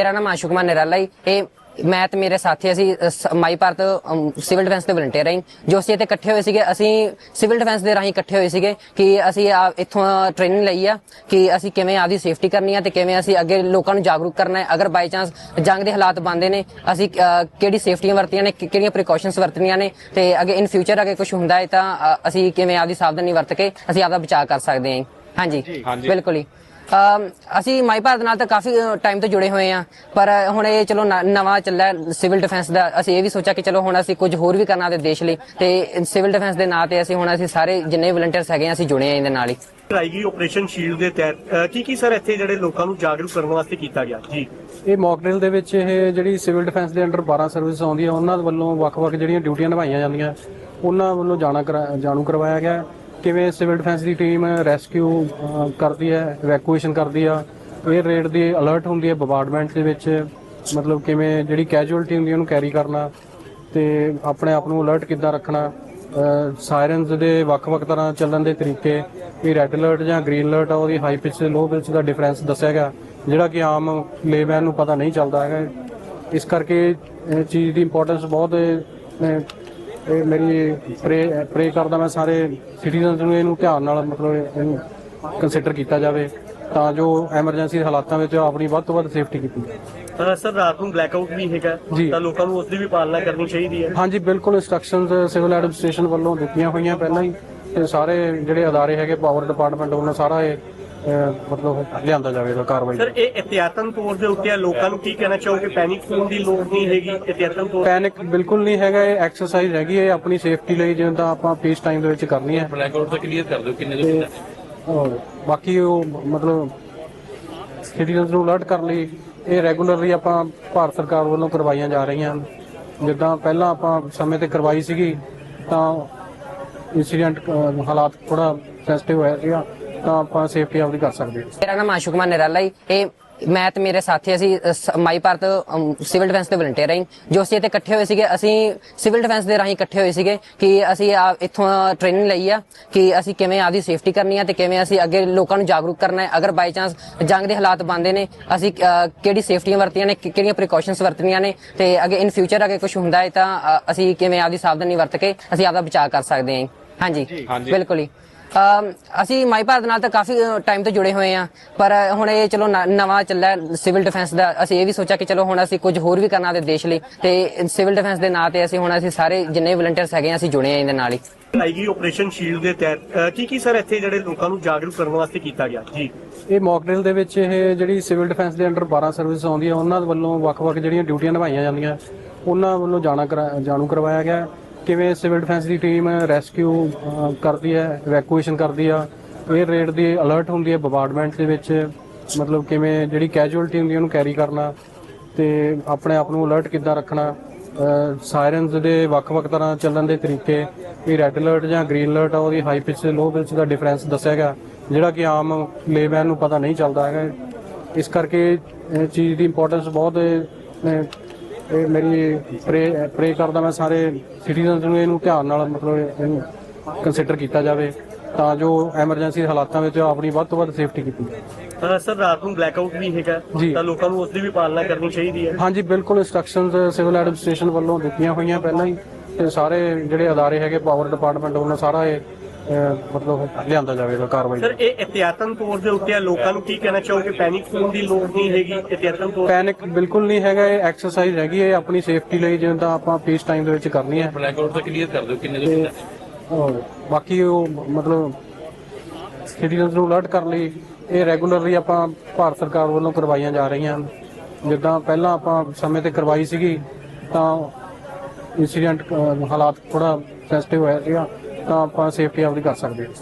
ਮੇਰਾ ਨਾਮ ਆਸ਼ੂ ਕੁਮਾਰ ਨਿਰਾਲਾ ਜੀ। ਇਹ ਮੈਂ ਤੇ ਮੇਰੇ ਸਾਥੀ ਅਸੀਂ ਸ- ਮਾਈ ਭਾਰਤ ਸਿਵਲ ਡਿਫੈਂਸ ਦੇ ਵਲੰਟੀਅਰ ਹਾਂ ਜੋ। ਅਸੀਂ ਇੱਥੇ ਇਕੱਠੇ ਹੋਏ ਸੀਗੇ ਅਸੀਂ ਸਿਵਲ ਡਿਫੈਂਸ ਦੇ ਰਾਹੀਂ ਇਕੱਠੇ ਹੋਏ ਸੀਗੇ ਕਿ ਅਸੀਂ ਆ ਇੱਥੋਂ ਟ੍ਰੇਨਿੰਗ ਲਈ ਆ ਕਿ ਅਸੀਂ ਕਿਵੇਂ ਆਦੀ ਸੇਫਟੀ ਕਰਨੀ ਆ ਤੇ ਕਿਵੇਂ ਅਸੀਂ ਅੱਗੇ ਲੋਕਾਂ ਨੂੰ ਜਾਗਰੂਕ ਕਰਨਾ ਹੈ। ਅਗਰ ਬਾਈ ਚਾਂਸ ਜੰਗ ਦੇ ਹਾਲਾਤ ਬਣਦੇ ਨੇ ਅਸੀਂ ਅ, ਕਿਹੜੀ ਸੇਫਟੀਆਂ ਵਰਤੀਆਂ ਨੇ ਕਿ- ਕਿਹੜੀਆਂ ਪ੍ਰੀਕਾਸ਼ਨਸ ਵਰਤਣੀਆਂ ਨੇ ਤੇ ਅੱਗੇ ਇਨ ਫਿਊਚਰ ਅੱਗੇ ਕੁਝ ਹੁੰਦਾ ਹੈ ਤਾਂ ਅ, ਅਸੀਂ ਕਿਵੇਂ ਆਦੀ ਸਾਵਧਾਨੀ ਵਰਤ ਕੇ ਅਸੀਂ ਆਪਦਾ ਬਚਾਅ ਕਰ ਸਕਦੇ ਹਾਂ ਹਾਂਜੀ ਬਿਲਕੁਲ ਹੀ ਅਸੀਂ ਮਾਈ ਭਾਰਤ ਨਾਲ ਤਾਂ ਕਾਫੀ ਟਾਈਮ ਤੋਂ ਜੁੜੇ ਹੋਏ ਆ ਪਰ ਹੁਣ ਇਹ ਚਲੋ ਨਵਾਂ ਚੱਲਿਆ ਸਿਵਲ ਡਿਫੈਂਸ ਦਾ। ਅਸੀਂ ਇਹ ਵੀ ਸੋਚਿਆ ਕਿ ਚਲੋ ਹੁਣ ਅਸੀਂ ਕੁਝ ਹੋਰ ਵੀ ਕਰਨਾ ਤੇ ਦੇਸ਼ ਲਈ। ਤੇ ਸਿਵਲ ਡਿਫੈਂਸ ਦੇ ਨਾਂ ਤੇ ਅਸੀਂ ਹੁਣ ਅਸੀਂ ਸਾਰੇ ਜਿੰਨੇ ਵਲੰਟੀਅਰਸ ਹੈਗੇ ਆ ਅਸੀਂ ਜੁੜੇ ਆ ਇਹਦੇ ਨਾਲ ਹੀ। ਕਰਾਈ ਗਈ ਆਪਰੇਸ਼ਨ ਸ਼ੀਲਡ ਦੇ ਤਹਿਤ ਕੀ ਕੀ ਸਰ ਇੱਥੇ ਜਿਹੜੇ ਲੋਕਾਂ ਨੂੰ ਜਾਗਰੂਕ ਕਰਨ ਵਾਸਤੇ ਕੀਤਾ ਗਿਆ? ਜੀ। ਇਹ ਮੌਕ ਡਰਿਲ ਦੇ ਵਿੱਚ ਇਹ ਜਿਹੜੀ ਸਿਵਲ ਡਿਫੈਂਸ ਦੇ ਅੰਡਰ 12 ਸਰਵਿਸ ਆਉਂਦੀ ਹੈ ਉਹਨਾਂ ਵੱਲੋਂ ਵੱਖ-ਵੱਖ ਜਿਹੜੀਆਂ ਡਿਊਟੀਆਂ ਨਿਭਾਈਆਂ ਜਾਂਦੀਆਂ ਉਹਨਾਂ ਵੱਲੋਂ ਜਾਣਾ ਜਾਣੂ ਕਰਵਾਇਆ ਗਿਆ। ਕਿਵੇਂ ਸਿਵਲ ਡਿਫੈਂਸ ਦੀ ਟੀਮ ਰੈਸਕਿਊ ਕਰਦੀ ਹੈ ਇਵੈਕੂਏਸ਼ਨ ਕਰਦੀ ਆ? 에ਅਰ ਰੇਡ ਦੀ ਅਲਰਟ ਹੁੰਦੀ ਹੈ ਬੰਬਾਰਡਮੈਂਟ ਦੇ ਵਿੱਚ। ਮਤਲਬ ਕਿਵੇਂ ਜਿਹੜੀ ਕੈਜੂਅਲਟੀ ਹੁੰਦੀ ਉਹਨੂੰ ਕੈਰੀ ਕਰਨਾ ਤੇ ਆਪਣੇ ਆਪ ਨੂੰ ਅਲਰਟ ਕਿੱਦਾਂ ਰੱਖਣਾ? ਸਾਇਰਨਸ ਦੇ ਵੱਖ-ਵੱਖ ਤਰ੍ਹਾਂ ਚੱਲਣ ਦੇ ਤਰੀਕੇ। ਇਹ ਰੈੱਡ ਅਲਰਟ ਜਾਂ ਗ੍ਰੀਨ ਅਲਰਟ ਆ, ਉਹਦੀ ਹਾਈ ਪਿਚ ਤੇ ਲੋ ਪਿਚ ਦਾ ਡਿਫਰੈਂਸ ਦੱਸਿਆ ਗਿਆ। ਜਿਹੜਾ ਕਿ ਆਮ ਲੇਮੈਨ ਨੂੰ ਪਤਾ ਨਹੀਂ ਚੱਲਦਾ ਹੈਗਾ। ਇਸ ਕਰਕੇ ਚੀਜ਼ ਦੀ ਇੰਪੋਰਟੈਂਸ ਬਹੁਤ ਇਹ- ਮੇਰੀ ਪ੍ਰੇ ਪ੍ਰੇ ਕਰਦਾ ਮੈਂ ਸਾਰੇ ਸਿਟੀਜ਼ਨਸ ਨੂੰ ਇਹਨੂੰ ਧਿਆਨ ਨਾਲ ਮਤਲਬ ਇਹਨੂੰ ਕੰਸੀਡਰ ਕੀਤਾ ਜਾਵੇ ਤਾਂ ਜੋ ਐਮਰਜੈਂਸੀ ਹਾਲਾਤਾਂ ਵਿੱਚ ਆਪਣੀ ਵੱਧ ਤੋਂ ਵੱਧ ਸੇਫਟੀ ਕੀਤੀ ਸਰ ਰਾਤ ਨੂੰ ਬਲੈਕਆਊਟ ਵੀ ਹੈਗਾ। ਤਾਂ ਲੋਕਾਂ ਨੂੰ ਉਸ ਦੀ ਵੀ ਪਾਲਣਾ ਕਰਨੀ ਚਾਹੀਦੀ ਹੈ ਹਾਂਜੀ ਬਿਲਕੁਲ ਇਨਸਟਰਕਸ਼ਨਸ ਸਿਵਲ ਐਡਮਿਨਿਸਟ੍ਰੇਸ਼ਨ ਵੱਲੋਂ ਦਿੱਤੀਆਂ ਹੋਈਆਂ ਪਹਿਲਾਂ ਹੀ ਤੇ ਸਾਰੇ ਜਿਹੜੇ ਅਦਾਰੇ ਹੈਗੇ ਪਾਵਰ ਡਿਪਾਰਟਮੈਂਟ ਵੱਲੋਂ ਸਾਰਾ ਇਹ ਅਹ, ਮਤਲਬ ਲਿਆਂਦਾ ਜਾਵੇਗਾ ਕਾਰਵਾਈ ਸਰ ਇਹ ਇhtiyatan ਤੌਰ ਦੇ ਉੱਤੇ ਆ ਲੋਕਾਂ ਨੂੰ ਕੀ ਕਹਿਣਾ ਚਾਹੋਗੇ? ਪੈਨਿਕ ਹੋਣ ਦੀ ਲੋੜ ਨਹੀਂ ਹੈਗੀ ਇhtiyatan ਤੌਰ ਪੈਨਿਕ ਬਿਲਕੁਲ ਨਹੀਂ ਹੈਗਾ ਇਹ ਐਕਸਰਸਾਈਜ਼ ਹੈਗੀ ਹੈ ਇਹ ਆਪਣੀ ਸੇਫਟੀ ਲਈ ਜਿਵੇਂ ਤਾਂ ਆਪਾਂ ਪੀਸ ਟਾਈਮ ਦੇ ਵਿੱਚ ਕਰਨੀ ਹੈ। ਬਲੈਕ ਆਊਟ ਤਾਂ ਕਲੀਅਰ ਕਰ ਦਿਓ ਕਿੰਨੇ ਤੇ ਔਰ ਬਾਕੀ ਉਹ ਮਤਲਬ ਸਿਟੀਜ਼ਨਸ ਨੂੰ ਅਲਰਟ ਕਰਨ ਲਈ ਇਹ ਰੈਗੂਲਰਲੀ ਆਪਾਂ ਭਾਰਤ ਸਰਕਾਰ ਵੱਲੋਂ ਕਰਵਾਈਆਂ ਜਾ ਰਹੀਆਂ। ਹਨ ਜਿੱਦਾਂ ਪਹਿਲਾਂ ਆਪਾਂ ਸਮੇਂ ਤੇ ਕਰਵਾਈ ਸੀਗੀ ਤਾਂ ਇਨਸੀਡੈਂਟ ਹਾਲਾਤ ਥੋੜਾ ਸੈਂਸਿਟਿਵ ਹੋਇਆ ਸੀਗਾ। ਤਾਂ ਆਪਾਂ ਸੇਫਟੀ ਆਪਦੀ ਕਰ ਸਕਦੇ ਹਾਂ। ਮੇਰਾ ਨਾਮ ਆਸ਼ੂ ਕੁਮਾਰ ਨਿਰਾਲਾ ਜੀ। ਇਹ ਮੈਂ ਤੇ ਮੇਰੇ ਸਾਥੀ ਅਸੀਂ my Bharat um, civil defence ਦੇ ਵਲੰਟੀਅਰ ਹਾਂ ਜੋ। ਅਸੀਂ ਇੱਥੇ ਇਕੱਠੇ ਹੋਏ ਸੀਗੇ ਅਸੀਂ ਸਿਵਲ ਡਿਫੈਂਸ ਦੇ ਰਾਹੀਂ ਇਕੱਠੇ ਹੋਏ ਸੀਗੇ ਕਿ ਅਸੀਂ ਆ ਇੱਥੋਂ ਟ੍ਰੇਨਿੰਗ ਲਈ ਆ ਕਿ ਅਸੀਂ ਕਿਵੇਂ ਆਦੀ ਸੇਫਟੀ ਕਰਨੀ ਆ ਤੇ ਕਿਵੇਂ ਅਸੀਂ ਅੱਗੇ ਲੋਕਾਂ ਨੂੰ ਜਾਗਰੂਕ ਕਰਨਾ ਹੈ। ਅਗਰ ਬਾਈ ਚਾਂਸ ਜੰਗ ਦੇ ਹਾਲਾਤ ਬਣਦੇ ਨੇ ਅਸੀਂ ਕਿਹੜੀ ਸੇਫਟੀਆਂ ਵਰਤੀਆਂ ਨੇ ਕਿ- ਕਿਹੜੀਆਂ ਪ੍ਰੀਕਾਸ਼ਨਸ ਵਰਤਣੀਆਂ ਨੇ ਤੇ ਅੱਗੇ ਇਨ ਫਿਊਚਰ ਅੱਗੇ ਕੁਝ ਹੁੰਦਾ ਹੈ ਤਾਂ ਅ, ਅਸੀਂ ਕਿਵੇਂ ਆਦੀ ਸਾਵਧਾਨੀ ਵਰਤ ਕੇ ਅਸੀਂ ਆਪਦਾ ਬਚਾਅ ਕਰ ਸਕਦੇ ਹਾਂ ਹਾਂਜੀ ਬਿਲਕੁਲ ਹੀ ਅਮ ਅਸੀਂ ਮਾਈ ਭਾਰਤ ਨਾਲ ਤਾਂ ਕਾਫੀ ਟਾਈਮ ਤੋਂ ਜੁੜੇ ਹੋਏ ਆ ਪਰ ਹੁਣ ਇਹ ਚਲੋ ਨਵਾਂ ਚੱਲਿਆ ਸਿਵਲ ਡਿਫੈਂਸ ਦਾ। ਅਸੀਂ ਇਹ ਵੀ ਸੋਚਿਆ ਕਿ ਚਲੋ ਹੁਣ ਅਸੀਂ ਕੁਝ ਹੋਰ ਵੀ ਕਰਨਾ ਤੇ ਦੇਸ਼ ਲਈ। ਤੇ ਸਿਵਲ ਡਿਫੈਂਸ ਦੇ ਨਾਂ ਤੇ ਅਸੀਂ ਹੁਣ ਅਸੀਂ ਸਾਰੇ ਜਿੰਨੇ ਵਲੰਟੀਅਰਸ ਹੈਗੇ ਆ ਅਸੀਂ ਜੁੜੇ ਆ ਇਹਦੇ ਨਾਲ ਹੀ। ਗਈ ਆਪਰੇਸ਼ਨ ਸ਼ੀਲਡ ਦੇ ਤਹਿਤ। ਕੀ ਕੀ ਸਰ ਇੱਥੇ ਜਿਹੜੇ ਲੋਕਾਂ ਨੂੰ ਜਾਗਰੂਕ ਕਰਨ ਵਾਸਤੇ ਕੀਤਾ ਗਿਆ? ਜੀ। ਇਹ ਮੌਕ ਡਰਿਲ ਦੇ ਵਿੱਚ ਇਹ ਜਿਹੜੀ ਸਿਵਲ ਡਿਫੈਂਸ ਦੇ ਅੰਡਰ 12 ਸਰਵਿਸ ਆਉਂਦੀ ਹੈ ਉਹਨਾਂ ਵੱਲੋਂ ਵੱਖ-ਵੱਖ ਜਿਹੜੀਆਂ ਡਿਊਟੀਆਂ ਨਿਭਾਈਆਂ ਜਾਂਦੀਆਂ ਉਹਨਾਂ ਵੱਲੋਂ ਜਾਣਾ ਜਾਣੂ ਕਰਵਾਇਆ ਗਿਆ। ਕਿਵੇਂ ਸਿਵਲ ਡਿਫੈਂਸ ਦੀ ਟੀਮ ਰੈਸਕਿਊ ਕਰਦੀ ਹੈ ਇਵੈਕੂਏਸ਼ਨ ਕਰਦੀ ਆ 에ਅਰ ਰੇਡ ਦੀ ਅਲਰਟ ਹੁੰਦੀ ਹੈ ਬੰਬਾਰਡਮੈਂਟ ਦੇ ਵਿੱਚ, ਮਤਲਬ ਕਿਵੇਂ ਜਿਹੜੀ ਕੈਜੂਅਲਟੀ ਹੁੰਦੀ ਉਹਨੂੰ ਕੈਰੀ ਕਰਨਾ ਤੇ ਆਪਣੇ ਆਪ ਨੂੰ ਅਲਰਟ ਕਿੱਦਾਂ ਰੱਖਣਾ ਸਾਇਰਨਸ ਦੇ ਵੱਖ-ਵੱਖ ਤਰ੍ਹਾਂ ਚੱਲਣ ਦੇ ਤਰੀਕੇ, ਵੀ ਰੈੱਡ ਅਲਰਟ ਜਾਂ ਗ੍ਰੀਨ ਅਲਰਟ ਆ, ਉਹਦੀ ਹਾਈ ਪਿਚ ਤੇ ਲੋ ਪਿਚ ਦਾ ਡਿਫਰੈਂਸ ਦੱਸਿਆ ਗਿਆ, ਜਿਹੜਾ ਕਿ ਆਮ ਲੇਮੈਨ ਨੂੰ ਪਤਾ ਨਹੀਂ ਚੱਲਦਾ ਹੈਗਾ। ਇਸ ਕਰਕੇ ਇਹ ਚੀਜ਼ ਦੀ ਇੰਪੋਰਟੈਂਸ ਬਹੁਤ ਇਹ- ਮੇਰੀ ਪ੍ਰੇ ਪ੍ਰੇ ਕਰਦਾ ਮੈਂ ਸਾਰੇ ਸਿਟੀਜ਼ਨਸ ਨੂੰ ਇਹਨੂੰ ਧਿਆਨ ਨਾਲ ਮਤਲਬ ਇਹਨੂੰ ਕੰਸੀਡਰ ਕੀਤਾ ਜਾਵੇ ਤਾਂ ਜੋ ਐਮਰਜੈਂਸੀ ਹਾਲਾਤਾਂ ਵਿੱਚ ਆਪਣੀ ਵੱਧ ਤੋਂ ਵੱਧ ਸੇਫਟੀ ਕੀਤੀ ਜਾਵੇ ਸਰ ਰਾਤ ਨੂੰ ਬਲੈਕਆਊਟ ਵੀ ਹੈਗਾ। ਤਾਂ ਲੋਕਾਂ ਨੂੰ ਉਸ ਦੀ ਵੀ ਪਾਲਣਾ ਕਰਨੀ ਚਾਹੀਦੀ ਹੈ ਹਾਂਜੀ ਬਿਲਕੁਲ ਇਨਸਟਰਕਸ਼ਨਸ ਸਿਵਲ ਐਡਮਿਨਿਸਟ੍ਰੇਸ਼ਨ ਵੱਲੋਂ ਦਿੱਤੀਆਂ ਹੋਈਆਂ ਪਹਿਲਾਂ ਹੀ ਤੇ ਸਾਰੇ ਜਿਹੜੇ ਅਦਾਰੇ ਹੈਗੇ ਪਾਵਰ ਡਿਪਾਰਟਮੈਂਟ ਵੱਲੋਂ ਸਾਰਾ ਇਹ ਅਹ, ਮਤਲਬ ਲਿਆਂਦਾ ਜਾਵੇਗਾ ਕਾਰਵਾਈ ਸਰ ਇਹ ਇhtiyatan ਤੌਰ ਦੇ ਉੱਤੇ ਆ ਲੋਕਾਂ ਨੂੰ ਕੀ ਕਹਿਣਾ ਚਾਹੋਗੇ? ਪੈਨਿਕ ਹੋਣ ਦੀ ਲੋੜ ਨਹੀਂ ਹੈਗੀ ਇhtiyatan ਤੌਰ ਪੈਨਿਕ ਬਿਲਕੁਲ ਨਹੀਂ ਹੈਗਾ ਇਹ ਐਕਸਰਸਾਈਜ਼ ਹੈਗੀ ਹੈ ਇਹ ਆਪਣੀ ਸੇਫਟੀ ਲਈ ਜਿਵੇਂ ਤਾਂ ਆਪਾਂ ਪੀਸ ਟਾਈਮ ਦੇ ਵਿੱਚ ਕਰਨੀ ਹੈ। ਬਲੈਕ ਆਊਟ ਤਾਂ ਕਲੀਅਰ ਕਰ ਦਿਓ ਕਿੰਨੇ ਤੇ ਔਰ ਬਾਕੀ ਉਹ ਮਤਲਬ ਸਿਟੀਜ਼ਨਸ ਨੂੰ ਅਲਰਟ ਕਰਨ ਲਈ ਇਹ ਰੈਗੂਲਰਲੀ ਆਪਾਂ ਭਾਰਤ ਸਰਕਾਰ ਵੱਲੋਂ ਕਰਵਾਈਆਂ ਜਾ ਰਹੀਆਂ ਹਨ। ਜਿੱਦਾਂ ਪਹਿਲਾਂ ਆਪਾਂ ਸਮੇਂ ਤੇ ਕਰਵਾਈ ਸੀਗੀ ਤਾਂ ਇਨਸੀਡੈਂਟ ਹਾਲਾਤ ਥੋੜਾ ਸੈਂਸਿਟਿਵ ਹੋਇਆ ਸੀਗਾ। ਤਾਂ ਆਪਾਂ ਸੇਫਟੀ ਆਪਦੀ ਕਰ ਸਕਦੇ ਹਾਂ।